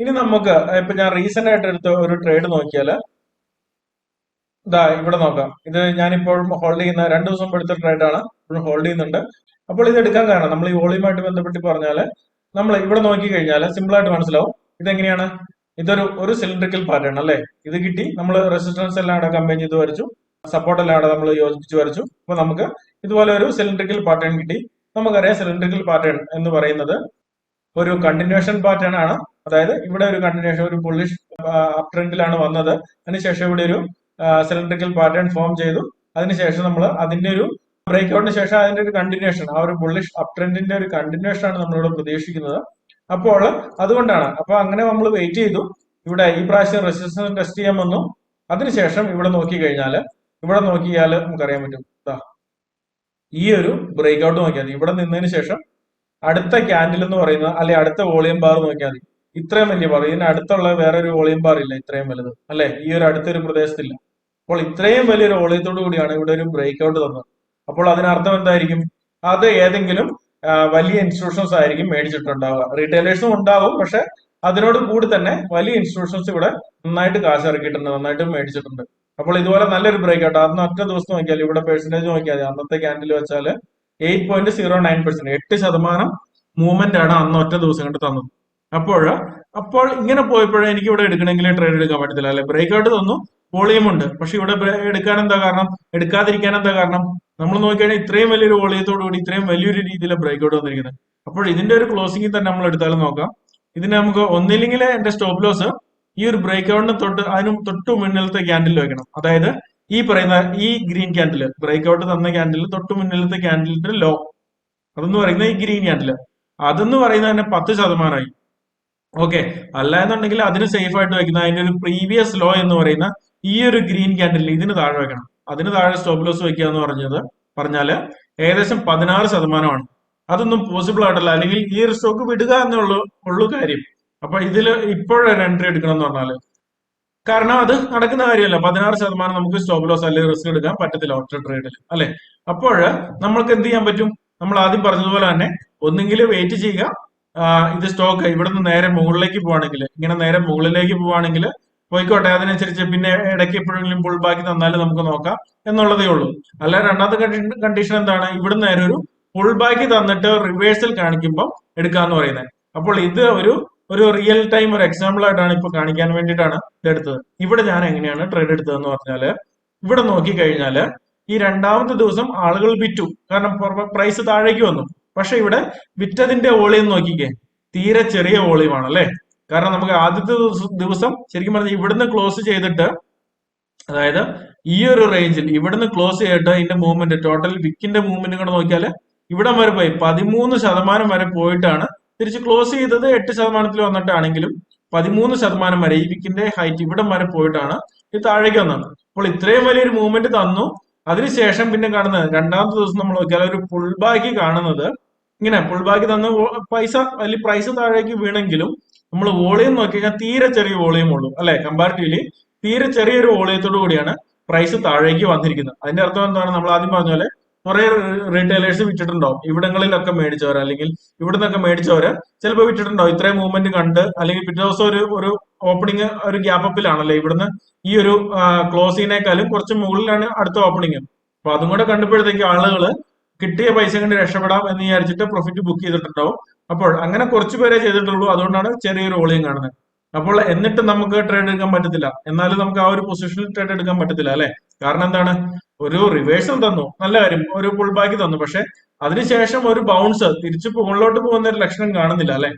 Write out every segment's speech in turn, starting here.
ഇനി നമുക്ക് ഇപ്പൊ ഞാൻ റീസെന്റ് ആയിട്ട് എടുത്ത ഒരു ട്രേഡ് നോക്കിയാൽ ഇതാ ഇവിടെ നോക്കാം. ഇത് ഞാനിപ്പോൾ ഹോൾഡ് ചെയ്യുന്ന രണ്ടു ദിവസം എടുത്ത ട്രേഡാണ് ഇപ്പോഴും ഹോൾഡ് ചെയ്യുന്നുണ്ട്. അപ്പോൾ ഇത് എടുക്കാൻ കാരണം നമ്മൾ ഈ വോളിയുമായിട്ട് ബന്ധപ്പെട്ട് പറഞ്ഞാൽ നമ്മൾ ഇവിടെ നോക്കി കഴിഞ്ഞാൽ സിമ്പിൾ ആയിട്ട് മനസ്സിലാവും. ഇതെങ്ങനെയാണ്? ഇതൊരു ഒരു സിലിണ്ടറിക്കൽ പാറ്റേൺ അല്ലേ? ഇത് കിട്ടി നമ്മൾ റെസിസ്റ്റൻസ് എല്ലാം അവിടെ കമ്പൈൻ ചെയ്ത് വരച്ചു. സപ്പോർട്ട് എല്ലാം അവിടെ നമ്മൾ യോജിപ്പിച്ച് വരച്ചു. അപ്പൊ നമുക്ക് ഇതുപോലെ ഒരു സിലിണ്ടറിക്കൽ പാറ്റേൺ കിട്ടി. നമുക്കറിയാം സിലിണ്ടറിക്കൽ പാറ്റേൺ എന്ന് പറയുന്നത് ഒരു കണ്ടിന്യൂഷൻ പാറ്റേൺ ആണ്. അതായത് ഇവിടെ ഒരു കണ്ടിന്യൂഷൻ ഒരു ബുള്ളിഷ് അപ് ട്രെൻഡിലാണ് വന്നത്. അതിനുശേഷം ഇവിടെ ഒരു സിലിണ്ടറിക്കൽ പാറ്റേൺ ഫോം ചെയ്തു. അതിനുശേഷം നമ്മൾ അതിന്റെ ഒരു ബ്രേക്ക് ഔട്ടിന് ശേഷം അതിന്റെ ഒരു കണ്ടിന്യൂഷൻ ആ ഒരു ബുള്ളിഷ് അപ് ട്രെൻഡിന്റെ ഒരു കണ്ടിന്യൂഷൻ ആണ് നമ്മളിവിടെ പ്രതീക്ഷിക്കുന്നത്. അപ്പോൾ അതുകൊണ്ടാണ് അപ്പൊ അങ്ങനെ നമ്മൾ വെയിറ്റ് ചെയ്തു. ഇവിടെ ഈ പ്രാവശ്യം റെസിസ്റ്റൻസ് ടെസ്റ്റ് ചെയ്യാൻ വന്നു. അതിനുശേഷം ഇവിടെ നോക്കി കഴിഞ്ഞാൽ ഇവിടെ നോക്കിയാൽ നമുക്കറിയാൻ പറ്റും. ഈ ഒരു ബ്രേക്ക് ഔട്ട് നോക്കിയാൽ ഇവിടെ നിന്നതിന് ശേഷം അടുത്ത ക്യാൻഡിൽ എന്ന് പറയുന്നത് അല്ലെ അടുത്ത വോളിയം ബാർ നോക്കിയാൽ മതി. ഇത്രയും വലിയ ബാർ ഇതിന് അടുത്തുള്ള വേറെ ഒരു വോളിയം ബാർ ഇല്ല ഇത്രയും വലുത്. അല്ലെ? ഈ ഒരു അടുത്തൊരു പ്രദേശത്തില്ല. അപ്പോൾ ഇത്രയും വലിയൊരു വോളിയത്തോടു കൂടിയാണ് ഇവിടെ ഒരു ബ്രേക്ക് ഔട്ട് തന്നത്. അപ്പോൾ അതിനർത്ഥം എന്തായിരിക്കും? അത് ഏതെങ്കിലും വലിയ ഇൻസ്റ്റിറ്റ്യൂഷൻസ് ആയിരിക്കും മേടിച്ചിട്ടുണ്ടാവുക. റീറ്റെയിലേഴ്സും ഉണ്ടാവും പക്ഷെ അതിനോട് കൂടി തന്നെ വലിയ ഇൻസ്റ്റിറ്റ്യൂഷൻസ് ഇവിടെ നന്നായിട്ട് കാശ് ഇറക്കിയിട്ടുണ്ട് നന്നായിട്ട് മേടിച്ചിട്ടുണ്ട്. അപ്പോൾ ഇതുപോലെ നല്ലൊരു ബ്രേക്ക് ഔട്ട് അന്ന് ഒറ്റ ദിവസം നോക്കിയാൽ ഇവിടെ പെർസെന്റേജ് നോക്കിയാൽ. അന്നത്തെ ക്യാൻഡിൽ വെച്ചാൽ eight point zero nine percent എട്ട് ശതമാനം മൂവ്മെന്റ് ആണ് അന്ന് ഒറ്റ ദിവസം കൊണ്ട് തന്നത്. അപ്പോൾ അപ്പോൾ ഇങ്ങനെ പോയപ്പോഴേ എനിക്ക് ഇവിടെ എടുക്കണമെങ്കിൽ ട്രേഡ് എടുക്കാൻ പറ്റത്തില്ല. അല്ലെ ബ്രേക്ക് ഔട്ട് തന്നു വോളിയം ഉണ്ട്. പക്ഷെ ഇവിടെ എടുക്കാൻ എന്താ കാരണം? എടുക്കാതിരിക്കാൻ എന്താ കാരണം? നമ്മൾ നോക്കിയാൽ ഇത്രയും വലിയൊരു വോളിയത്തോടു കൂടി ഇത്രയും വലിയൊരു രീതിയിലെ ബ്രേക്ക് ഔട്ട് വന്നിരിക്കുന്നത് അപ്പോൾ ഇതിന്റെ ഒരു ക്ലോസിംഗിൽ തന്നെ നമ്മൾ എടുത്താലും നോക്കാം. ഇതിന് നമുക്ക് ഒന്നില്ലെങ്കിൽ എന്റെ സ്റ്റോപ്പ് ലോസ് ഈ ഒരു ബ്രേക്ക് ഔട്ടിന് തൊട്ട് അതിനും തൊട്ടു മുന്നിലത്തെ ക്യാൻഡിൽ വെക്കണം. അതായത് ഈ പറയുന്ന ഈ ഗ്രീൻ ക്യാൻഡിൽ ബ്രേക്ക് ഔട്ട് തന്ന ക്യാൻഡിൽ തൊട്ട് മുന്നിലത്തെ ക്യാൻഡിലിന്റെ ലോ അതെന്ന് പറയുന്ന ഈ ഗ്രീൻ ക്യാൻഡിൽ അതെന്ന് പറയുന്നത് തന്നെ പത്ത് ശതമാനമായി. ഓക്കെ അല്ല എന്നുണ്ടെങ്കിൽ അതിന് സേഫ് ആയിട്ട് വെക്കുന്ന അതിന്റെ ഒരു പ്രീവിയസ് ലോ എന്ന് പറയുന്ന ഈ ഒരു ഗ്രീൻ ക്യാൻഡിൽ ഇതിന് താഴെ വെക്കണം. അതിന് താഴെ സ്റ്റോപ്പ് ലോസ് വെക്കുക എന്ന് പറഞ്ഞത് പറഞ്ഞാൽ ഏകദേശം പതിനാറ് ശതമാനമാണ്. അതൊന്നും പോസിബിൾ ആയിട്ടല്ല. അല്ലെങ്കിൽ ഈ ഒരു സ്റ്റോക്ക് വിടുക എന്നുള്ളൂ ഉള്ളു കാര്യം. അപ്പൊ ഇതിൽ ഇപ്പോഴൊരു എൻട്രി എടുക്കണം എന്ന് പറഞ്ഞാൽ. കാരണം അത് നടക്കുന്ന കാര്യമല്ല. പതിനാറ് ശതമാനം നമുക്ക് സ്റ്റോപ്പ് ലോസ് അല്ലെങ്കിൽ റിസ്ക് എടുക്കാൻ പറ്റത്തില്ല ഒറ്റ ട്രേഡിൽ അല്ലെ? അപ്പോൾ നമ്മൾക്ക് എന്ത് ചെയ്യാൻ പറ്റും? നമ്മൾ ആദ്യം പറഞ്ഞതുപോലെ തന്നെ ഒന്നെങ്കിൽ വെയിറ്റ് ചെയ്യുക. ഇത് സ്റ്റോക്ക് ഇവിടുന്ന് നേരെ മുകളിലേക്ക് പോവാണെങ്കിൽ ഇങ്ങനെ നേരെ മുകളിലേക്ക് പോവാണെങ്കിൽ പോയിക്കോട്ടെ അതിനനുസരിച്ച് പിന്നെ ഇടയ്ക്ക് എപ്പോഴെങ്കിലും പുൾ ബാക്കി തന്നാലും നമുക്ക് നോക്കാം എന്നുള്ളതേ ഉള്ളൂ. അല്ല രണ്ടാമത്തെ കണ്ടീഷൻ എന്താണ്? ഇവിടുന്ന് നേരെ ഒരു പുൾ ബാക്കി തന്നിട്ട് റിവേഴ്സൽ കാണിക്കുമ്പോൾ എടുക്കാന്ന് പറയുന്നത്. അപ്പോൾ ഇത് ഒരു ഒരു റിയൽ ടൈം ഒരു എക്സാമ്പിൾ ആയിട്ടാണ് ഇപ്പൊ കാണിക്കാൻ വേണ്ടിയിട്ടാണ് ഇതെടുത്തത് ഇവിടെ ഞാൻ എങ്ങനെയാണ് ട്രേഡ് എടുത്തതെന്ന് പറഞ്ഞാൽ ഇവിടെ നോക്കി കഴിഞ്ഞാൽ ഈ രണ്ടാമത്തെ ദിവസം ആളുകൾ വിറ്റു. കാരണം പ്രൈസ് താഴേക്ക് വന്നു. പക്ഷെ ഇവിടെ വിറ്റതിന്റെ വോളിയം നോക്കിക്കേ. തീരെ ചെറിയ വോളിയമാണ് അല്ലെ? കാരണം നമുക്ക് ആദ്യത്തെ ദിവസം ശരിക്കും പറഞ്ഞാൽ ഇവിടുന്ന് ക്ലോസ് ചെയ്തിട്ട് അതായത് ഈ ഒരു റേഞ്ചിൽ ഇവിടുന്ന് ക്ലോസ് ചെയ്തിട്ട് ഇതിന്റെ മൂവ്മെന്റ് ടോട്ടൽ വിക്കിന്റെ മൂവ്മെന്റ് കൂടെ നോക്കിയാൽ ഇവിടം വരെ പോയി. പതിമൂന്ന് ശതമാനം വരെ പോയിട്ടാണ് തിരിച്ച് ക്ലോസ് ചെയ്തത് എട്ട് ശതമാനത്തിൽ വന്നിട്ടാണെങ്കിലും പതിമൂന്ന് ശതമാനം വരെ ഈ വിക്കിന്റെ ഹൈറ്റ് ഇവിടം വരെ പോയിട്ടാണ് ഇത് താഴേക്ക് വന്നത്. അപ്പോൾ ഇത്രയും വലിയൊരു മൂവ്മെന്റ് തന്നു. അതിനുശേഷം പിന്നെ കാണുന്നത് രണ്ടാമത്തെ ദിവസം നമ്മൾ നോക്കിയാൽ ഒരു പുൾ കാണുന്നത്. ഇങ്ങനെ പുൾ ബാക്ക് തന്ന പൈസ വലിയ പ്രൈസ് താഴേക്ക് വീണെങ്കിലും നമ്മൾ വോളിയം നോക്കി കഴിഞ്ഞാൽ തീരെ ചെറിയ വോളിയം ഉള്ളൂ. അല്ലെ? കമ്പാരിറ്റീവ്ലി തീരെ ചെറിയൊരു വോളിയത്തോടു കൂടിയാണ് പ്രൈസ് താഴേക്ക് വന്നിരിക്കുന്നത്. അതിന്റെ അർത്ഥം എന്താണ്? നമ്മൾ ആദ്യം പറഞ്ഞ പോലെ കുറെ റീറ്റെയിലേഴ്സ് വിറ്റിട്ടുണ്ടാവും ഇവിടങ്ങളിലൊക്കെ മേടിച്ചവർ അല്ലെങ്കിൽ ഇവിടെ നിന്നൊക്കെ മേടിച്ചവര് ചിലപ്പോൾ വിറ്റിട്ടുണ്ടാവും ഇത്രയും മൂവ്മെന്റ് കണ്ട് അല്ലെങ്കിൽ പിറ്റേ ദിവസം ഒരു ഒരു ഓപ്പണിംഗ് ഒരു ഗ്യാപ്പ് അപ്പിലാണല്ലേ ഇവിടുന്ന് ഈ ഒരു ക്ലോസിനേക്കാളും കുറച്ച് മുകളിലാണ് അടുത്ത ഓപ്പണിംഗ് അപ്പൊ അതും കൂടെ കണ്ടപ്പോഴത്തേക്ക് ആളുകൾ കിട്ടിയ പൈസ കൊണ്ട് രക്ഷപ്പെടാം എന്ന് വിചാരിച്ചിട്ട് പ്രോഫിറ്റ് ബുക്ക് ചെയ്തിട്ടുണ്ടാവും. അപ്പോൾ അങ്ങനെ കുറച്ച് പേരെ ചെയ്തിട്ടുള്ളൂ. അതുകൊണ്ടാണ് ചെറിയൊരു വോളിയം കാണുന്നത്. അപ്പോൾ എന്നിട്ട് നമുക്ക് ട്രേഡ് എടുക്കാൻ പറ്റത്തില്ല. എന്നാലും നമുക്ക് ആ ഒരു പൊസിഷനിൽ ട്രേഡ് എടുക്കാൻ പറ്റത്തില്ല അല്ലെ? കാരണം എന്താണ്? ഒരു റിവേഴ്സൽ തന്നു. നല്ല കാര്യം. ഒരു പുൾ ബാക്ക് തന്നു. പക്ഷെ അതിനുശേഷം ഒരു ബൗൺസ് തിരിച്ചു മുകളിലോട്ട് പോകുന്ന ഒരു ലക്ഷണം കാണുന്നില്ല അല്ലെ?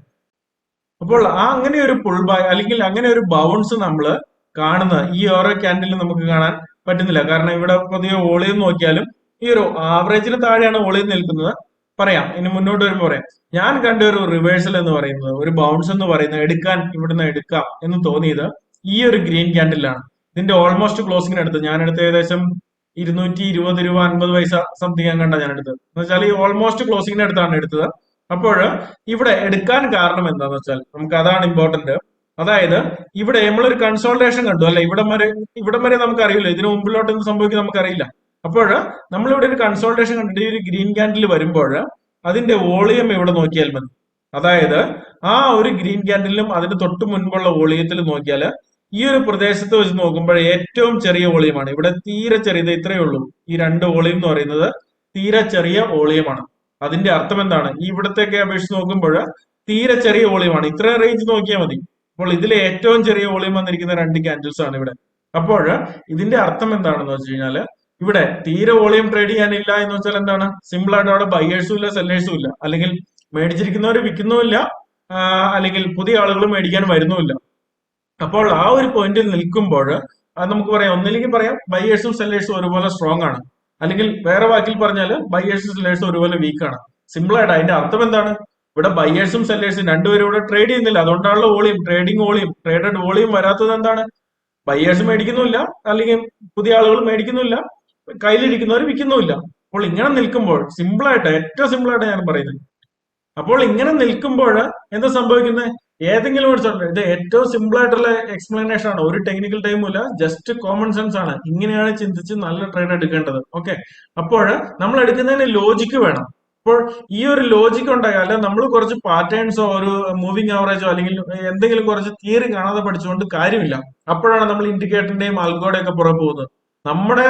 അപ്പോൾ ആ അങ്ങനെ ഒരു പുൾ ബാക്ക് അല്ലെങ്കിൽ അങ്ങനെ ഒരു ബൗൺസ് നമ്മൾ കാണുന്ന ഈ ഓരോ ക്യാൻഡിൽ നമുക്ക് കാണാൻ പറ്റുന്നില്ല. കാരണം ഇവിടെ പുതിയ വോളിയം നോക്കിയാലും ഈ ഒരു ആവറേജിന് താഴെയാണ് വോളിയം നിൽക്കുന്നത്. പറയാം. ഇനി മുന്നോട്ട് വരുമ്പോൾ പറയാം. ഞാൻ കണ്ട ഒരു റിവേഴ്സൽ എന്ന് പറയുന്നത് ഒരു ബൗൺസ് എന്ന് പറയുന്നത് എടുക്കാൻ ഇവിടുന്ന് എടുക്കാം എന്ന് തോന്നിയത് ഈ ഒരു ഗ്രീൻ ക്യാൻഡിലാണ് ഇതിന്റെ ഓൾമോസ്റ്റ് ക്ലോസിംഗിന് അടുത്ത്. ഞാൻ ഏകദേശം ഇരുന്നൂറ്റി ഇരുപത് രൂപ അൻപത് പൈസ സംതിങ് കണ്ട ഞാൻ എടുത്തത്. എന്ന് വെച്ചാൽ ഈ ഓൾമോസ്റ്റ് ക്ലോസിങ്ങിന് അടുത്താണ് എടുത്തത്. അപ്പോൾ ഇവിടെ എടുക്കാൻ കാരണം എന്താന്ന് വെച്ചാൽ നമുക്ക് അതാണ് ഇമ്പോർട്ടന്റ് അതായത് ഇവിടെ നമ്മളൊരു കൺസോൾട്ടേഷൻ കണ്ടു അല്ലെ? ഇവിടെ വരെ ഇവിടെ വരെ നമുക്ക് അറിയില്ല ഇതിന് മുമ്പിലോട്ട് എന്ത് സംഭവിക്കും നമുക്കറിയില്ല. അപ്പോൾ നമ്മളിവിടെ ഒരു കൺസോൾട്ടേഷൻ കണ്ടിട്ട് ഈ ഒരു ഗ്രീൻ ക്യാൻഡിൽ വരുമ്പോൾ അതിന്റെ വോളിയം ഇവിടെ നോക്കിയാൽ മതി? അതായത് ആ ഒരു ഗ്രീൻ ക്യാൻഡിലും അതിന്റെ തൊട്ട് മുൻപുള്ള വോളിയത്തിൽ നോക്കിയാൽ ഈ ഒരു പ്രദേശത്ത് വെച്ച് നോക്കുമ്പോൾ ഏറ്റവും ചെറിയ വോളിയമാണ്. ഇവിടെ തീരെ ചെറിയത് ഇത്രയേ ഉള്ളൂ. ഈ രണ്ട് വോളിയം എന്ന് പറയുന്നത് തീരെ ചെറിയ വോളിയമാണ്. അതിന്റെ അർത്ഥം എന്താണ്? ഈ ഇവിടത്തേക്ക് അപേക്ഷിച്ച് നോക്കുമ്പോൾ തീരെ ചെറിയ വോളിയമാണ്. ഇത്ര റേഞ്ച് നോക്കിയാൽ മതി. അപ്പോൾ ഇതിലെ ഏറ്റവും ചെറിയ വോളിയം വന്നിരിക്കുന്ന രണ്ട് ക്യാൻഡിൽസ് ആണ് ഇവിടെ. അപ്പോൾ ഇതിന്റെ അർത്ഥം എന്താണെന്ന് വെച്ച് കഴിഞ്ഞാൽ ഇവിടെ തീരെ വോളിയം ട്രേഡ് ചെയ്യാനില്ല എന്ന് വെച്ചാൽ എന്താണ്? സിമ്പിൾ ആയിട്ട് അവിടെ ബയേഴ്സും ഇല്ല സെല്ലേഴ്സും ഇല്ല. അല്ലെങ്കിൽ മേടിച്ചിരിക്കുന്നവർ വിൽക്കുന്നുമില്ല അല്ലെങ്കിൽ പുതിയ ആളുകൾ മേടിക്കാൻ വരുന്നുമില്ല അപ്പോൾ ആ ഒരു പോയിന്റിൽ നിൽക്കുമ്പോൾ നമുക്ക് പറയാം. ഒന്നില്ലെങ്കിൽ പറയാം ബയേഴ്സും സെല്ലേഴ്സും ഒരുപോലെ സ്ട്രോങ് ആണ്. അല്ലെങ്കിൽ വേറെ വാക്കിൽ പറഞ്ഞാൽ ബയേഴ്സും സെല്ലേഴ്സും ഒരുപോലെ വീക്ക് ആണ്. സിമ്പിൾ ആയിട്ട് അതിന്റെ അർത്ഥം എന്താണ്? ഇവിടെ ബയേഴ്സും സെല്ലേഴ്സും രണ്ടുപേരും ഇവിടെ ട്രേഡ് ചെയ്യുന്നില്ല. അതുകൊണ്ടാണല്ലോ volume trading volume traded volume വരാത്തത് എന്താണ്? ബയേഴ്സ് മേടിക്കുന്നില്ല അല്ലെങ്കിൽ പുതിയ ആളുകൾ മേടിക്കുന്നില്ല കയ്യിലിരിക്കുന്നവർ വിൽക്കുന്നുമില്ല. അപ്പോൾ ഇങ്ങനെ നിൽക്കുമ്പോൾ സിമ്പിൾ ആയിട്ട് ഏറ്റവും സിമ്പിൾ ആയിട്ട് ഞാൻ പറയുന്നത്. അപ്പോൾ ഇങ്ങനെ നിൽക്കുമ്പോൾ എന്താ സംഭവിക്കുന്നത്? ഏതെങ്കിലും ഒരു സ്ഥലത്ത് ഇത് ഏറ്റവും സിമ്പിൾ ആയിട്ടുള്ള എക്സ്പ്ലനേഷൻ ആണ്. ഒരു ടെക്നിക്കൽ ടൈമും ഇല്ല ജസ്റ്റ് കോമൺ സെൻസ് ആണ്. ഇങ്ങനെയാണ് ചിന്തിച്ച് നല്ല ട്രേഡ് എടുക്കേണ്ടത്. ഓക്കെ അപ്പോൾ നമ്മൾ എടുക്കുന്നതിന് ലോജിക്ക് വേണം. അപ്പോൾ ഈ ഒരു ലോജിക്ക് ഉണ്ടായാൽ നമ്മൾ കുറച്ച് പാറ്റേൺസോ ഒരു മൂവിങ് ആവറേജോ അല്ലെങ്കിൽ എന്തെങ്കിലും കുറച്ച് തിയറി കാണാതെ പഠിച്ചുകൊണ്ട് കാര്യമില്ല. അപ്പോഴാണ് നമ്മൾ ഇൻഡിക്കേറ്ററിന്റെയും ആൽഗോടെ ഒക്കെ പുറകെ പോകുന്നത്. നമ്മുടെ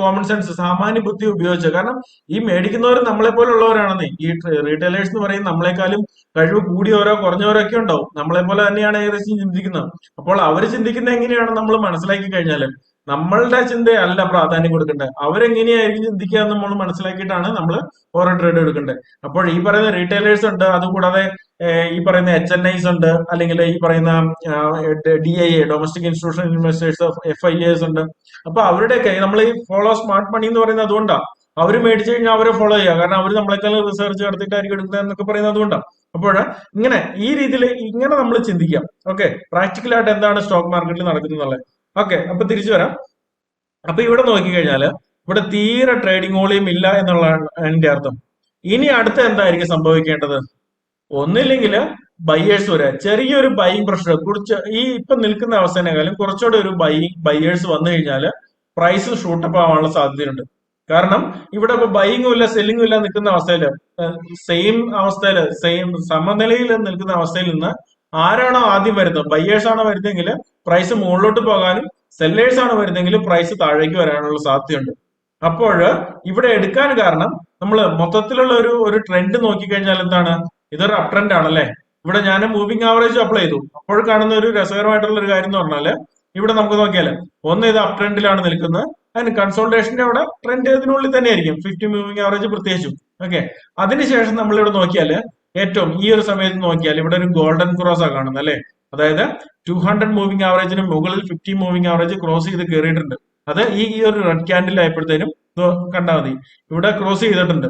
കോമൺ സെൻസ് സാമാന്യ ബുദ്ധി ഉപയോഗിച്ച്. കാരണം ഈ മേടിക്കുന്നവർ നമ്മളെ പോലുള്ളവരാണെന്ന്. ഈ റീറ്റെയിലേഴ്സ് എന്ന് പറയും നമ്മളെക്കാളും കഴിവ് കൂടിയവരോ കുറഞ്ഞവരോ ഒക്കെ ഉണ്ടാവും. നമ്മളെ പോലെ തന്നെയാണ് ഏകദേശം ചിന്തിക്കുന്നത്. അപ്പോൾ അവർ ചിന്തിക്കുന്നത് എങ്ങനെയാണ് നമ്മൾ മനസ്സിലാക്കി കഴിഞ്ഞാൽ നമ്മളുടെ ചിന്തയല്ല പ്രാധാന്യം കൊടുക്കേണ്ടത് അവരെങ്ങനെയായിരിക്കും ചിന്തിക്കുക എന്ന് നമ്മൾ മനസ്സിലാക്കിയിട്ടാണ് നമ്മൾ ഓരോ ട്രേഡ് എടുക്കേണ്ടത് അപ്പോൾ ഈ പറയുന്ന റീറ്റെയിലേഴ്സ് ഉണ്ട് അതുകൂടാതെ ഈ പറയുന്ന എച്ച് എൻ ഐസ് ഉണ്ട് അല്ലെങ്കിൽ ഈ പറയുന്ന D I A domestic institution investors F I S ഉണ്ട്. അപ്പൊ അവരുടെയൊക്കെ നമ്മൾ ഈ ഫോളോ സ്മാർട്ട് മണി എന്ന് പറയുന്നത് അതുകൊണ്ടാണ് അവർ മേടിച്ചു കഴിഞ്ഞാൽ അവരെ ഫോളോ ചെയ്യുക. കാരണം അവർ നമ്മളെക്കാൾ റിസർച്ച് നടത്തിയിട്ടായിരിക്കും എടുക്കുന്നത് എന്നൊക്കെ പറയുന്നത് അതുകൊണ്ടാണ് അപ്പോൾ ഇങ്ങനെ ഈ രീതിയിൽ ഇങ്ങനെ നമ്മൾ ചിന്തിക്കാം. ഓക്കെ പ്രാക്ടിക്കലായിട്ട് എന്താണ് സ്റ്റോക്ക് മാർക്കറ്റിൽ നടക്കുന്നത് ഓക്കെ അപ്പൊ തിരിച്ചു വരാം. അപ്പൊ ഇവിടെ നോക്കിക്കഴിഞ്ഞാൽ ഇവിടെ തീരെ ട്രേഡിംഗ് വോളിയം ഇല്ല എന്നുള്ള എന്റെ അർത്ഥം. ഇനി അടുത്ത എന്തായിരിക്കും സംഭവിക്കേണ്ടത്? ഒന്നില്ലെങ്കിൽ ബയ്യേഴ്സ് വരാ ചെറിയൊരു ബൈയിങ് പ്രഷർ കുറച്ച് ഈ ഇപ്പൊ നിൽക്കുന്ന അവസ്ഥേനേക്കാളും കുറച്ചുകൂടെ ഒരു ബൈയിങ് ബയ്യേഴ്സ് വന്നു കഴിഞ്ഞാൽ പ്രൈസ് ഷൂട്ടപ്പ് ആവാനുള്ള സാധ്യതയുണ്ട്. കാരണം ഇവിടെ ഇപ്പൊ ബൈയിങ്ങും ഇല്ല സെല്ലിങ്ങും ഇല്ല നിൽക്കുന്ന അവസ്ഥയിൽ സെയിം അവസ്ഥയിൽ സെയിം സമനിലയിൽ നിൽക്കുന്ന അവസ്ഥയിൽ നിന്ന് ആരാണോ ആദ്യം വരുന്നത് ബയ്യേഴ്സ് ആണോ വരുന്നതെങ്കിൽ പ്രൈസ് മുകളിലോട്ട് പോകാനും സെല്ലേഴ്സ് ആണ് വരുന്നതെങ്കിൽ പ്രൈസ് താഴേക്ക് വരാനുള്ള സാധ്യതയുണ്ട്. അപ്പോൾ ഇവിടെ എടുക്കാൻ കാരണം നമ്മൾ മൊത്തത്തിലുള്ള ഒരു ഒരു ട്രെൻഡ് നോക്കിക്കഴിഞ്ഞാൽ എന്താണ്? ഇതൊരു അപ് ട്രെൻഡ് ആണല്ലേ? ഇവിടെ ഞാൻ മൂവിംഗ് ആവറേജ് അപ്ലൈ ചെയ്തു. അപ്പോൾ കാണുന്ന ഒരു രസകരമായിട്ടുള്ള ഒരു കാര്യം എന്ന് പറഞ്ഞാൽ ഇവിടെ നമുക്ക് നോക്കിയാൽ ഒന്ന് ഇത് അപ് ട്രെൻഡിലാണ് നിൽക്കുന്നത്. അതിന് കൺസോൾട്ടേഷന്റെ അവിടെ ട്രെൻഡ് ഇതിനുള്ളിൽ തന്നെ ആയിരിക്കും ഫിഫ്റ്റി മൂവിംഗ് ആവറേജ് പ്രത്യേകിച്ചും. ഓക്കെ അതിനുശേഷം നമ്മൾ ഇവിടെ നോക്കിയാൽ ഏറ്റവും ഈ ഒരു സമയത്ത് നോക്കിയാൽ ഇവിടെ ഒരു ഗോൾഡൻ ക്രോസ് ആണ് കാണുന്നത് അല്ലെ? അതായത് ടു ഹൺഡ്രഡ് മൂവിംഗ് ആവറേജിന് മുകളിൽ ഫിഫ്റ്റി മൂവിംഗ് ആവറേജ് ക്രോസ് ചെയ്ത് കയറിയിട്ടുണ്ട് അത് ഈ ഈ ഒരു റെഡ് ക്യാൻഡിൽ ആയപ്പോഴത്തേനും കണ്ടാൽ മതി. ഇവിടെ ക്രോസ് ചെയ്തിട്ടുണ്ട്.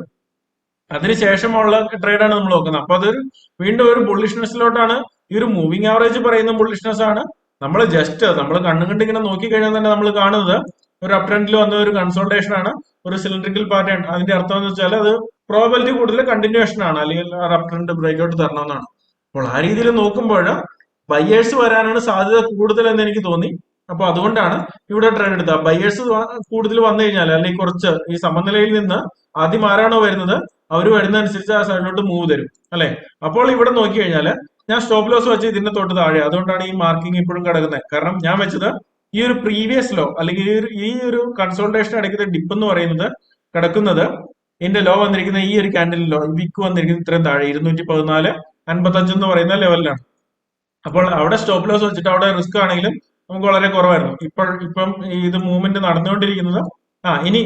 അതിനുശേഷമുള്ള ട്രേഡാണ് നമ്മൾ നോക്കുന്നത്. അപ്പൊ അതൊരു വീണ്ടും ഒരു ബുള്ളിഷ്നെസ്സിലോട്ടാണ് ഈ ഒരു മൂവിംഗ് ആവറേജ് പറയുന്ന ബുള്ളിഷ്നെസ് ആണ്. നമ്മൾ ജസ്റ്റ് നമ്മൾ കണ്ണും കണ്ട് ഇങ്ങനെ നോക്കി കഴിഞ്ഞാൽ തന്നെ നമ്മൾ കാണുന്നത് ഒരു അപ് ട്രെൻഡിൽ വന്ന ഒരു കൺസോൾട്ടേഷൻ ആണ്. ഒരു സിലിണ്ടറിക്കൽ പാറ്റേൺ അതിന്റെ അർത്ഥം എന്ന് വെച്ചാൽ അത് പ്രോബിലിറ്റി കൂടുതൽ കണ്ടിന്യൂഷൻ ആണ്. അല്ലെങ്കിൽ അപ് ട്രെൻഡ് ബ്രേക്ക് ഔട്ട് തരണമെന്നാണ്. അപ്പോൾ ആ രീതിയിൽ നോക്കുമ്പോൾ ബയ്യേഴ്സ് വരാനാണ് സാധ്യത കൂടുതൽ എന്ന് എനിക്ക് തോന്നി. അപ്പൊ അതുകൊണ്ടാണ് ഇവിടെ ട്രേഡ് എടുത്തത്. ബയ്യേഴ്സ് കൂടുതൽ വന്നു കഴിഞ്ഞാൽ അല്ലെങ്കിൽ കുറച്ച് ഈ സമനിലയിൽ നിന്ന് ആദ്യം ആരാണോ വരുന്നത് അവർ വരുന്നതനുസരിച്ച് ആ സൈഡിലോട്ട് മൂവ് തരും അല്ലെ? അപ്പോൾ ഇവിടെ നോക്കി കഴിഞ്ഞാൽ ഞാൻ സ്റ്റോപ്പ് ലോസ് വെച്ച് ഇതിന്റെ തൊട്ട് താഴെ അതുകൊണ്ടാണ് ഈ മാർക്കിംഗ് ഇപ്പോഴും കിടക്കുന്നത്. കാരണം ഞാൻ വെച്ചത് ഈ ഒരു പ്രീവിയസ് ലോ അല്ലെങ്കിൽ ഈ ഒരു കൺസോൾട്ടേഷൻ അടയ്ക്കുന്ന ഡിപ്പ് എന്ന് പറയുന്നത് കിടക്കുന്നത് ഇതിന്റെ ലോ വന്നിരിക്കുന്ന ഈ ഒരു കാൻഡിൽ ലോ വിക്ക് വന്നിരിക്കുന്നത് ഇത്രയും താഴെ ഇരുന്നൂറ്റി പതിനാല് അൻപത്തഞ്ച് എന്ന് പറയുന്ന ലെവലിലാണ് അപ്പോൾ അവിടെ സ്റ്റോപ്പ് ലോസ് വെച്ചിട്ട് അവിടെ റിസ്ക് ആണെങ്കിലും നമുക്ക് വളരെ കുറവായിരുന്നു. ഇപ്പോൾ ഇപ്പം ഇത് മൂവ്മെന്റ് നടന്നുകൊണ്ടിരിക്കുന്നത്. ആ ഇനി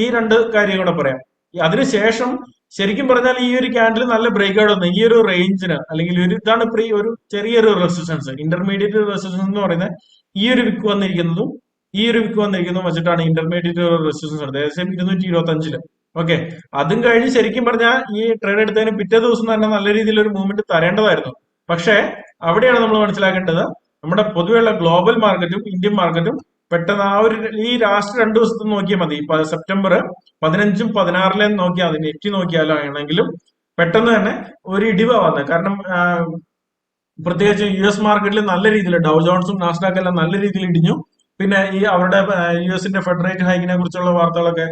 ഈ രണ്ട് കാര്യം കൂടെ പറയാം. അതിനുശേഷം ശരിക്കും പറഞ്ഞാൽ ഈ ഒരു ക്യാൻഡിൽ നല്ല ബ്രേക്ക് ഔട്ട് വന്നു. ഈ ഒരു റേഞ്ചിന് അല്ലെങ്കിൽ ഒരു ഇതാണ് ഇപ്പൊ ഈ ഒരു ചെറിയൊരു റെസിസ്റ്റൻസ് ഇന്റർമീഡിയറ്റ് റെസിസ്റ്റൻസ് എന്ന് പറയുന്നത് ഈ ഒരു വിക്ക് വന്നിരിക്കുന്നതും ഈ ഒരു വിക്ക് വന്നിരിക്കുന്നതും വെച്ചിട്ടാണ് ഇന്റർമീഡിയറ്റ് റെസിസ്റ്റൻസ് എടുത്തത് ഏകദേശം ഇരുന്നൂറ്റി ഇരുപത്തി അഞ്ചിൽ ഓക്കെ അതും കഴിഞ്ഞ് ശരിക്കും പറഞ്ഞാൽ ഈ ട്രേഡ് എടുത്തതിന് പിറ്റേ ദിവസം തന്നെ നല്ല രീതിയിൽ ഒരു മൂവ്മെന്റ് തരേണ്ടതായിരുന്നു. പക്ഷേ അവിടെയാണ് നമ്മൾ മനസ്സിലാക്കേണ്ടത്. നമ്മുടെ പൊതുവെയുള്ള ഗ്ലോബൽ മാർക്കറ്റും ഇന്ത്യൻ മാർക്കറ്റും പെട്ടെന്ന് ആ ഒരു ഈ ലാസ്റ്റ് രണ്ടു ദിവസത്തെ നോക്കിയാൽ മതി. സെപ്റ്റംബർ പതിനഞ്ചും പതിനാറിലേയും നോക്കിയാൽ മതി. നെറ്റ് നോക്കിയാലോ ആണെങ്കിലും പെട്ടെന്ന് തന്നെ ഒരു ഇടിവ വന്നത് കാരണം പ്രത്യേകിച്ച് യു എസ് മാർക്കറ്റിൽ നല്ല രീതിയിൽ ഡൗ ജോൺസും നാസ്ഡാക്ക് എല്ലാം നല്ല രീതിയിൽ ഇടിഞ്ഞു. പിന്നെ ഈ അവരുടെ യു എസിന്റെ ഫെഡറേറ്റ് ഹൈക്കിനെ കുറിച്ചുള്ള വാർത്തകളൊക്കെ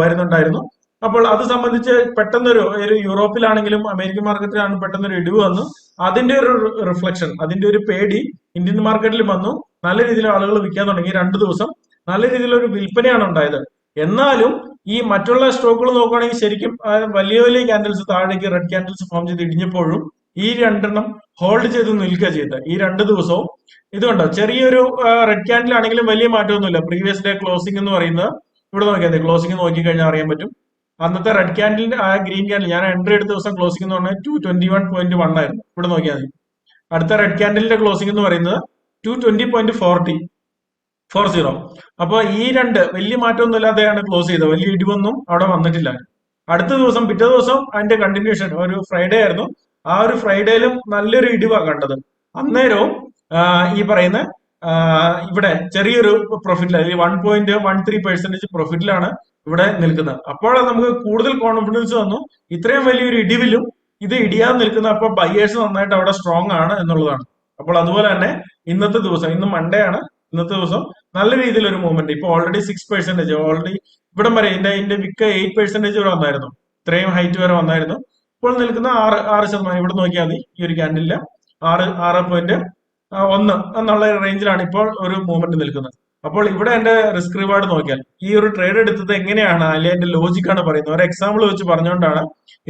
വരുന്നുണ്ടായിരുന്നു. അപ്പോൾ അത് സംബന്ധിച്ച് പെട്ടെന്നൊരു ഒരു യൂറോപ്പിലാണെങ്കിലും അമേരിക്കൻ മാർക്കറ്റിലാണ് പെട്ടെന്നൊരു ഇടിവ് വന്നു. അതിന്റെ ഒരു റിഫ്ലക്ഷൻ അതിന്റെ ഒരു പേടി ഇന്ത്യൻ മാർക്കറ്റിൽ വന്നു. നല്ല രീതിയിൽ ആളുകൾ വിൽക്കാൻ തുടങ്ങി രണ്ട് ദിവസം. നല്ല രീതിയിലൊരു വിൽപ്പനയാണ് ഉണ്ടായത്. എന്നാലും ഈ മറ്റുള്ള സ്റ്റോക്കുകൾ നോക്കുകയാണെങ്കിൽ ശരിക്കും വലിയ വലിയ ക്യാൻഡിൽസ് താഴേക്ക് റെഡ് ക്യാൻഡിൽസ് ഫോം ചെയ്ത് ഇടിഞ്ഞപ്പോഴും ഈ രണ്ടെണ്ണം ഹോൾഡ് ചെയ്ത് നിൽക്കുക ചെയ്തത്. ഈ രണ്ട് ദിവസവും. ഇതുകൊണ്ട് ചെറിയൊരു റെഡ് ക്യാൻഡിൽ ആണെങ്കിലും വലിയ മാറ്റമൊന്നുമില്ല. പ്രീവിയസ് ഡേ ക്ലോസിംഗ് എന്ന് പറയുന്നത് ഇവിടെ നോക്കിയാൽ ക്ലോസിംഗ് നോക്കി കഴിഞ്ഞാൽ അറിയാൻ പറ്റും. അന്നത്തെ റെഡ് ക്യാൻഡിലിന്റെ ആ ഗ്രീൻ ക്യാൻഡിൽ ഞാൻ എൻട്രി എടുത്ത ദിവസം ക്ലോസിംഗ് എന്ന് പറഞ്ഞാൽ two twenty one point one ആയിരുന്നു. ഇവിടെ നോക്കിയാൽ മതി. അടുത്ത റെഡ് ക്യാൻഡിലിന്റെ ക്ലോസിംഗ് എന്ന് പറയുന്നത് two twenty point forty four zero അപ്പൊ ഈ രണ്ട് വലിയ മാറ്റമൊന്നും ഇല്ലാതെയാണ് ക്ലോസ് ചെയ്തത്. വലിയ ഇടിവൊന്നും അവിടെ വന്നിട്ടില്ല. അടുത്ത ദിവസം പിറ്റേ ദിവസം അതിന്റെ കണ്ടിന്യൂഷൻ ഒരു ഫ്രൈഡേ ആയിരുന്നു. ആ ഒരു ഫ്രൈഡേയിലും നല്ലൊരു ഇടിവാണ് കണ്ടത്. അന്നേരവും ഈ പറയുന്ന ഇവിടെ ചെറിയൊരു പ്രോഫിറ്റിൽ one point one three percentage പ്രോഫിറ്റിലാണ് ഇവിടെ നിൽക്കുന്നത്. അപ്പോൾ നമുക്ക് കൂടുതൽ കോൺഫിഡൻസ് വന്നു ഇത്രയും വലിയൊരു ഇടിവിലും ഇത് ഇടിയാതെ നിൽക്കുന്ന അപ്പൊ ബയേഴ്സ് നന്നായിട്ട് അവിടെ സ്ട്രോങ് ആണ് എന്നുള്ളതാണ്. അപ്പോൾ അതുപോലെ തന്നെ ഇന്നത്തെ ദിവസം ഇന്ന് മൺഡേ ആണ് ഇന്നത്തെ ദിവസം നല്ല രീതിയിൽ ഒരു മൂവ്മെന്റ് ഇപ്പൊ ഓൾറെഡി സിക്സ് പെർസെന്റേജ് ഓൾറെഡി ഇവിടം വരെ ഇതിന്റെ ഇതിന്റെ വിക്ക് എയ്റ്റ് പെർസെന്റേജ് വരെ വന്നായിരുന്നു. ഇത്രയും ഹൈറ്റ് വരെ വന്നായിരുന്നു. ഇപ്പോൾ നിൽക്കുന്ന ആറ് ആറ് ശതമാനം ഇവിടെ നോക്കിയാൽ മതി ഈ ഒരു ക്യാൻഡിലെ ആറ് ആറ് പോയിന്റ് ഒന്ന് എന്നുള്ള റേഞ്ചിലാണ് ഇപ്പോൾ ഒരു മൂവ്മെന്റ് നിൽക്കുന്നത്. അപ്പോൾ ഇവിടെ എന്റെ റിസ്ക് റിവാർഡ് നോക്കിയാൽ ഈ ഒരു ട്രേഡ് എടുത്തത് എങ്ങനെയാണ്? അല്ലെങ്കിൽ എന്റെ ലോജിക്കാണ് പറയുന്നത്. ഒരു എക്സാമ്പിൾ വെച്ച് പറഞ്ഞുകൊണ്ടാണ്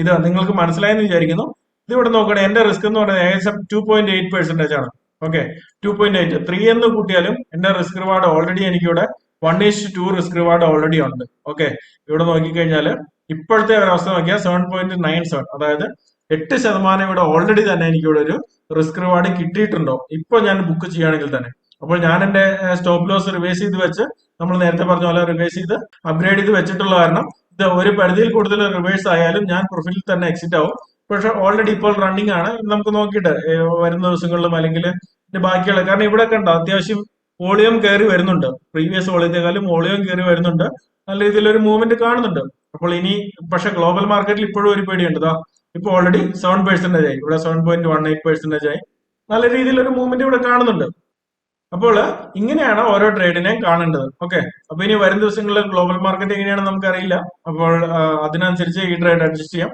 ഇത് നിങ്ങൾക്ക് മനസ്സിലായെന്ന് വിചാരിക്കുന്നു. ഇത് ഇവിടെ നോക്കണേ എന്റെ റിസ്ക് എന്ന് പറയുന്നത് ഏകദേശം ടു പോയിന്റ് എയ്റ്റ് പെർസെന്റേജ് ആണ്. Okay two point eight three എന്ന് കൂട്ടിയാലും എന്റെ റിസ്ക് റിവാർഡ് ഓൾറെഡി എനിക്കിവിടെ one is two risk reward already ഉണ്ട്. ഓക്കെ ഇവിടെ നോക്കിക്കഴിഞ്ഞാൽ ഇപ്പോഴത്തെ ഒരവസ്ഥ നോക്കിയാൽ സെവൻ പോയിന്റ് നയൻ സെവൻ അതായത് എട്ട് ശതമാനം ഇവിടെ ഓൾറെഡി തന്നെ എനിക്ക് ഇവിടെ ഒരു റിസ്ക് റിവാർഡ് കിട്ടിയിട്ടുണ്ടോ? ഇപ്പൊ ഞാൻ ബുക്ക് ചെയ്യുകയാണെങ്കിൽ തന്നെ. അപ്പോൾ ഞാൻ എന്റെ സ്റ്റോപ്പ് ലോസ് റിവേഴ്സ് ചെയ്ത് വെച്ച് നമ്മൾ നേരത്തെ പറഞ്ഞ പോലെ റിവേഴ്സ് ചെയ്ത് അപ്ഗ്രേഡ് ചെയ്ത് വെച്ചിട്ടുള്ള കാരണം ഇത് ഒരു പരിധിയിൽ കൂടുതൽ റിവേഴ്സ് ആയാലും ഞാൻ പ്രൊഫൈലിൽ തന്നെ എക്സിറ്റ് ആവും. പക്ഷെ ഓൾറെഡി ഇപ്പോൾ റണ്ണിങ് ആണ്. നമുക്ക് നോക്കിയിട്ട് വരുന്ന ദിവസങ്ങളിലും അല്ലെങ്കിൽ ബാക്കിയുള്ള കാരണം ഇവിടെ കണ്ടോ അത്യാവശ്യം വോളിയം കയറി വരുന്നുണ്ട്. പ്രീവിയസ് വോളിയത്തെക്കാളും വോളിയം കയറി വരുന്നുണ്ട്. നല്ല രീതിയിൽ ഒരു മൂവ്മെന്റ് കാണുന്നുണ്ട്. അപ്പോൾ ഇനി പക്ഷെ ഗ്ലോബൽ മാർക്കറ്റിൽ ഇപ്പോഴും ഒരു പേടിയുണ്ട്. ദാ ഇപ്പൊ ഓൾറെഡി സെവൻ പെർസെന്റേജ് ആയി. ഇവിടെ seven point one eight percentage ആയി. നല്ല രീതിയിൽ ഒരു മൂവ്മെന്റ് ഇവിടെ കാണുന്നുണ്ട്. അപ്പോൾ ഇങ്ങനെയാണ് ഓരോ ട്രേഡിനെയും കാണേണ്ടത്. ഓക്കെ അപ്പൊ ഇനി വരും ദിവസങ്ങളിൽ ഗ്ലോബൽ മാർക്കറ്റ് എങ്ങനെയാണ് നമുക്കറിയില്ല. അപ്പോൾ അതിനനുസരിച്ച് ഈ ട്രേഡ് അഡ്ജസ്റ്റ് ചെയ്യാം.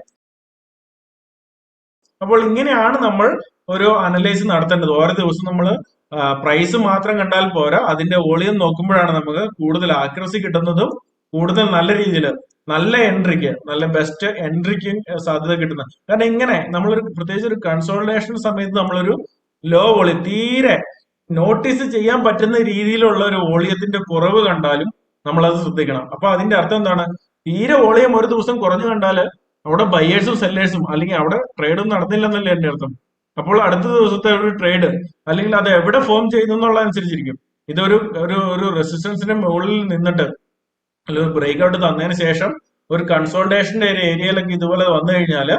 അപ്പോൾ ഇങ്ങനെയാണ് നമ്മൾ ഒരു അനലൈസ് നടത്തേണ്ടത്. ഓരോ ദിവസം നമ്മൾ പ്രൈസ് മാത്രം കണ്ടാൽ പോരാ. അതിന്റെ വോളിയം നോക്കുമ്പോഴാണ് നമുക്ക് കൂടുതൽ ആക്യുറസി കിട്ടുന്നതും കൂടുതൽ നല്ല രീതിയിൽ നല്ല എൻട്രിക്ക് നല്ല ബെസ്റ്റ് എൻട്രിക്ക് സാധ്യത കിട്ടുന്നത്. കാരണം ഇങ്ങനെ നമ്മളൊരു പ്രത്യേകിച്ച് ഒരു കൺസോൾട്ടേഷൻ സമയത്ത് നമ്മളൊരു ലോ വോളി തീരെ നോട്ടീസ് ചെയ്യാൻ പറ്റുന്ന രീതിയിലുള്ള ഒരു വോളിയത്തിന്റെ കുറവ് കണ്ടാലും നമ്മൾ അത് ശ്രദ്ധിക്കണം. അപ്പൊ അതിന്റെ അർത്ഥം എന്താണ്? തീരെ വോളിയം ഒരു ദിവസം കുറഞ്ഞു കണ്ടാൽ അവിടെ ബയേഴ്സും സെല്ലേഴ്സും അല്ലെങ്കിൽ അവിടെ ട്രേഡും നടന്നില്ലെന്നല്ലേ എന്റെ അർത്ഥം. അപ്പോൾ അടുത്ത ദിവസത്തെ ഒരു ട്രേഡ് അല്ലെങ്കിൽ അത് എവിടെ ഫോം ചെയ്യുന്നു എന്നുള്ള അനുസരിച്ചിരിക്കും ഇതൊരു ഒരു ഒരു റെസിസ്റ്റൻസിന്റെ മുകളിൽ നിന്നിട്ട് അല്ലെങ്കിൽ ബ്രേക്ക് ഔട്ട് തന്നതിന് ശേഷം ഒരു കൺസോൾട്ടേഷന്റെ ഒരു ഏരിയയിലൊക്കെ ഇതുപോലെ വന്നു കഴിഞ്ഞാൽ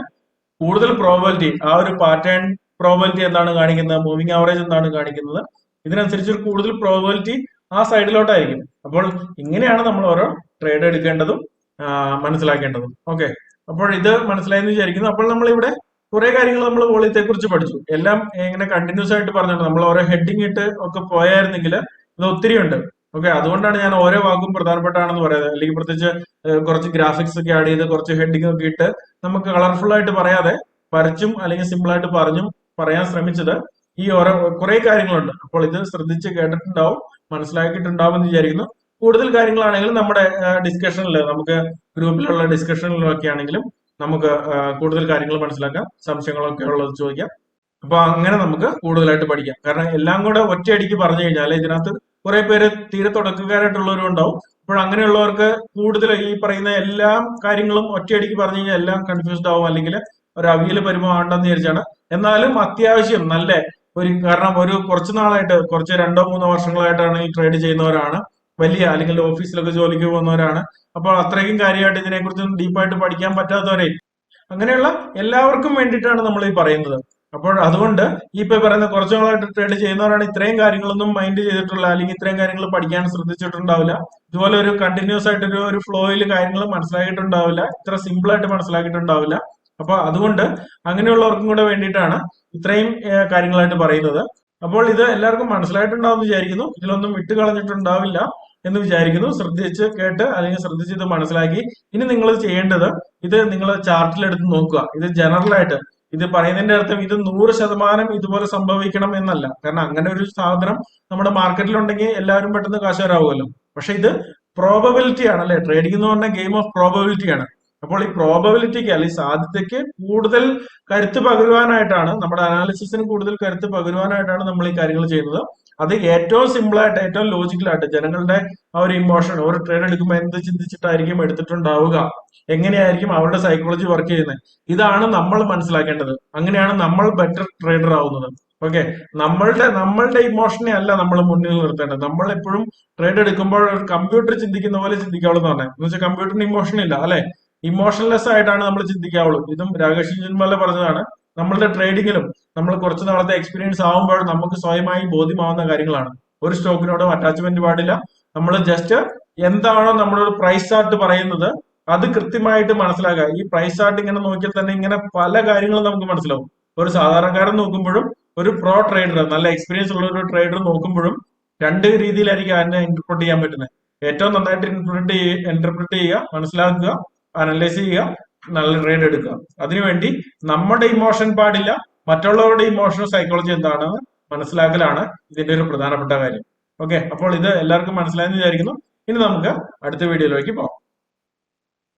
കൂടുതൽ പ്രോബിലിറ്റി ആ ഒരു പാറ്റേൺ പ്രോബിലിറ്റി എന്താണ് കാണിക്കുന്നത്? മൂവിങ് ആവറേജ് എന്താണ് കാണിക്കുന്നത്? ഇതിനനുസരിച്ച് ഒരു കൂടുതൽ പ്രോബിലിറ്റി ആ സൈഡിലോട്ടായിരിക്കും അപ്പോൾ ഇങ്ങനെയാണ് നമ്മൾ ഓരോ ട്രേഡ് എടുക്കേണ്ടതും മനസ്സിലാക്കേണ്ടതും. ഓക്കെ അപ്പോൾ ഇത് മനസ്സിലായെന്ന് വിചാരിക്കുന്നു. അപ്പോൾ നമ്മൾ ഇവിടെ കുറെ കാര്യങ്ങൾ നമ്മൾ വോളിയത്തെ കുറിച്ച് പഠിച്ചു. എല്ലാം ഇങ്ങനെ കണ്ടിന്യൂസ് ആയിട്ട് പറഞ്ഞിട്ടുണ്ട്. നമ്മൾ ഓരോ ഹെഡിങ് ഇട്ട് ഒക്കെ പോയായിരുന്നെങ്കിൽ ഇത് ഒത്തിരി ഉണ്ട്. ഓക്കെ അതുകൊണ്ടാണ് ഞാൻ ഓരോ വാക്കും പ്രധാനപ്പെട്ടാണെന്ന് പറയുന്നത്. അല്ലെങ്കിൽ പ്രത്യേകിച്ച് കുറച്ച് ഗ്രാഫിക്സ് ഒക്കെ ആഡ് ചെയ്ത് കുറച്ച് ഹെഡിങ് ഒക്കെ ഇട്ട് നമുക്ക് കളർഫുൾ ആയിട്ട് പറയാതെ പരച്ചും അല്ലെങ്കിൽ സിമ്പിൾ ആയിട്ട് പറഞ്ഞും പറയാൻ ശ്രമിച്ചത്. ഈ ഓരോ കുറെ കാര്യങ്ങളുണ്ട്. അപ്പോൾ ഇത് ശ്രദ്ധിച്ച് കേട്ടിട്ടുണ്ടാവും മനസ്സിലാക്കിയിട്ടുണ്ടാവും എന്ന് വിചാരിക്കുന്നു. കൂടുതൽ കാര്യങ്ങളാണെങ്കിലും നമ്മുടെ ഡിസ്കഷനിൽ നമുക്ക് ഗ്രൂപ്പിലുള്ള ഡിസ്കഷനിലൊക്കെ ആണെങ്കിലും നമുക്ക് കൂടുതൽ കാര്യങ്ങൾ മനസ്സിലാക്കാം. സംശയങ്ങളൊക്കെ ഉള്ളത് ചോദിക്കാം. അപ്പൊ അങ്ങനെ നമുക്ക് കൂടുതലായിട്ട് പഠിക്കാം. കാരണം എല്ലാം കൂടെ ഒറ്റയടിക്ക് പറഞ്ഞു കഴിഞ്ഞാൽ ഇതിനകത്ത് കുറെ പേര് തീരെ തുടക്കക്കാരായിട്ടുള്ളവരും ഉണ്ടാവും അപ്പോൾ അങ്ങനെയുള്ളവർക്ക് കൂടുതൽ ഈ പറയുന്ന എല്ലാ കാര്യങ്ങളും ഒറ്റയടിക്ക് പറഞ്ഞു കഴിഞ്ഞാൽ എല്ലാം കൺഫ്യൂസ്ഡ് ആവും. അല്ലെങ്കിൽ ഒരു അവിയൽ പരിമ ആണ്ടെന്ന് വിചാരിച്ചാണ്. എന്നാലും അത്യാവശ്യം നല്ല ഒരു കാരണം ഒരു കുറച്ച് നാളായിട്ട് കുറച്ച് രണ്ടോ മൂന്നോ വർഷങ്ങളായിട്ടാണ് ഈ ട്രേഡ് ചെയ്യുന്നവരാണ്. വലിയ അല്ലെങ്കിൽ ഓഫീസിലൊക്കെ ജോലിക്ക് പോകുന്നവരാണ്. അപ്പോൾ അത്രയ്ക്കും കാര്യമായിട്ട് ഇതിനെക്കുറിച്ച് ഡീപ്പായിട്ട് പഠിക്കാൻ പറ്റാത്തവരെ അങ്ങനെയുള്ള എല്ലാവർക്കും വേണ്ടിയിട്ടാണ് നമ്മൾ ഈ പറയുന്നത്. അപ്പോൾ അതുകൊണ്ട് ഈ പറയുന്ന കുറച്ചു നാളായിട്ട് ട്രേഡ് ചെയ്യുന്നവരാണ് ഇത്രയും കാര്യങ്ങളൊന്നും മൈൻഡ് ചെയ്തിട്ടുള്ള അല്ലെങ്കിൽ ഇത്രയും കാര്യങ്ങൾ പഠിക്കാൻ ശ്രദ്ധിച്ചിട്ടുണ്ടാവില്ല. ഇതുപോലെ ഒരു കണ്ടിന്യൂസ് ആയിട്ട് ഒരു ഒരു ഫ്ലോയിൽ കാര്യങ്ങൾ മനസ്സിലാക്കിയിട്ടുണ്ടാവില്ല. ഇത്ര സിമ്പിൾ ആയിട്ട് മനസ്സിലാക്കിയിട്ടുണ്ടാവില്ല. അപ്പൊ അതുകൊണ്ട് അങ്ങനെയുള്ളവർക്കും കൂടെ വേണ്ടിയിട്ടാണ് ഇത്രയും കാര്യങ്ങളായിട്ട് പറയുന്നത്. അപ്പോൾ ഇത് എല്ലാവർക്കും മനസ്സിലായിട്ടുണ്ടാവും വിചാരിക്കുന്നു. ഇതിലൊന്നും വിട്ടുകളഞ്ഞിട്ടുണ്ടാവില്ല എന്ന് വിചാരിക്കുന്നു. ശ്രദ്ധിച്ച് കേട്ട് അല്ലെങ്കിൽ ശ്രദ്ധിച്ച് ഇത് മനസ്സിലാക്കി. ഇനി നിങ്ങൾ ചെയ്യേണ്ടത് ഇത് നിങ്ങൾ ചാർട്ടിലെടുത്ത് നോക്കുക. ഇത് ജനറൽ ആയിട്ട് ഇത് പറയുന്നതിന്റെ അർത്ഥം ഇത് നൂറ് ശതമാനം ഇതുപോലെ സംഭവിക്കണം എന്നല്ല. കാരണം അങ്ങനെ ഒരു സാധനം നമ്മുടെ മാർക്കറ്റിലുണ്ടെങ്കിൽ എല്ലാവരും പെട്ടെന്ന് കാശുകാരാവുമല്ലോ പക്ഷെ ഇത് പ്രോബബിലിറ്റി ആണ് അല്ലെ? ട്രേഡിംഗ് എന്ന് പറഞ്ഞ ഗെയിം ഓഫ് പ്രോബബിലിറ്റി ആണ്. അപ്പോൾ ഈ പ്രോബബിലിറ്റിക്ക് അല്ലെങ്കിൽ സാധ്യതയ്ക്ക് കൂടുതൽ കരുത്ത് പകരുവാനായിട്ടാണ് നമ്മുടെ അനാലിസിസിന് കൂടുതൽ കരുത്ത് പകരുവാനായിട്ടാണ് നമ്മൾ ഈ കാര്യങ്ങൾ ചെയ്യുന്നത്. അത് ഏറ്റവും സിമ്പിളായിട്ട് ഏറ്റവും ലോജിക്കലായിട്ട് ജനങ്ങളുടെ ആ ഒരു ഇമോഷൻ ഒരു ട്രേഡ് എടുക്കുമ്പോൾ എന്ത് ചിന്തിച്ചിട്ടായിരിക്കും എടുത്തിട്ടുണ്ടാവുക? എങ്ങനെയായിരിക്കും അവരുടെ സൈക്കോളജി വർക്ക് ചെയ്യുന്നത്? ഇതാണ് നമ്മൾ മനസ്സിലാക്കേണ്ടത്. അങ്ങനെയാണ് നമ്മൾ ബെറ്റർ ട്രേഡർ ആവുന്നത്. ഓക്കെ നമ്മളുടെ നമ്മളുടെ ഇമോഷനെ അല്ല നമ്മൾ മുന്നിൽ നിർത്തേണ്ടത്. നമ്മൾ എപ്പോഴും ട്രേഡ് എടുക്കുമ്പോൾ കമ്പ്യൂട്ടർ ചിന്തിക്കുന്ന പോലെ ചിന്തിക്കാവുള്ളൂ എന്ന് പറഞ്ഞത് എന്ന് വെച്ചാൽ കമ്പ്യൂട്ടറിന് ഇമോഷൻ ഇല്ല അല്ലെ? ഇമോഷൻലെസ് ആയിട്ടാണ് നമ്മൾ ചിന്തിക്കാവുള്ളൂ. ഇതും രാകേഷ് ജന്മല പറഞ്ഞതാണ്. നമ്മളുടെ ട്രേഡിങ്ങിലും നമ്മൾ കുറച്ച് നാളത്തെ എക്സ്പീരിയൻസ് ആകുമ്പോൾ നമുക്ക് സ്വയമായി ബോധ്യമാവുന്ന കാര്യങ്ങളാണ്. ഒരു സ്റ്റോക്കിനോടും അറ്റാച്ച്മെന്റ് പാടില്ല. നമ്മൾ ജസ്റ്റ് എന്താണോ നമ്മളൊരു പ്രൈസ് ചാർട്ട് പറയുന്നത് അത് കൃത്യമായിട്ട് മനസ്സിലാക്കുക. ഈ പ്രൈസ് ചാർട്ട് ഇങ്ങനെ നോക്കിയാൽ തന്നെ ഇങ്ങനെ പല കാര്യങ്ങളും നമുക്ക് മനസ്സിലാവും. ഒരു സാധാരണക്കാരൻ നോക്കുമ്പോഴും ഒരു പ്രോ ട്രേഡർ നല്ല എക്സ്പീരിയൻസ് ഉള്ള ഒരു ട്രേഡർ നോക്കുമ്പോഴും രണ്ട് രീതിയിലായിരിക്കും അതിനെ ഇന്റർപ്രറ്റ് ചെയ്യാൻ പറ്റുന്നത്. ഏറ്റവും നന്നായിട്ട് ഇന്റർപ്രറ്റ് ചെയ്യുക ഇന്റർപ്രറ്റ് ചെയ്യുക മനസ്സിലാക്കുക അനലൈസ് ചെയ്യുക നല്ല റേഡ് എടുക്കുക. അതിനുവേണ്ടി നമ്മുടെ ഇമോഷൻ പാടില്ല മറ്റുള്ളവരുടെ ഇമോഷണൽ സൈക്കോളജി എന്താണെന്ന് മനസ്സിലാക്കലാണ് ഇതിന്റെ ഒരു പ്രധാനപ്പെട്ട കാര്യം. ഓക്കെ അപ്പോൾ ഇത് എല്ലാവർക്കും മനസ്സിലായെന്ന് വിചാരിക്കുന്നു. ഇനി നമുക്ക് അടുത്ത വീഡിയോയിലേക്ക് പോകാം.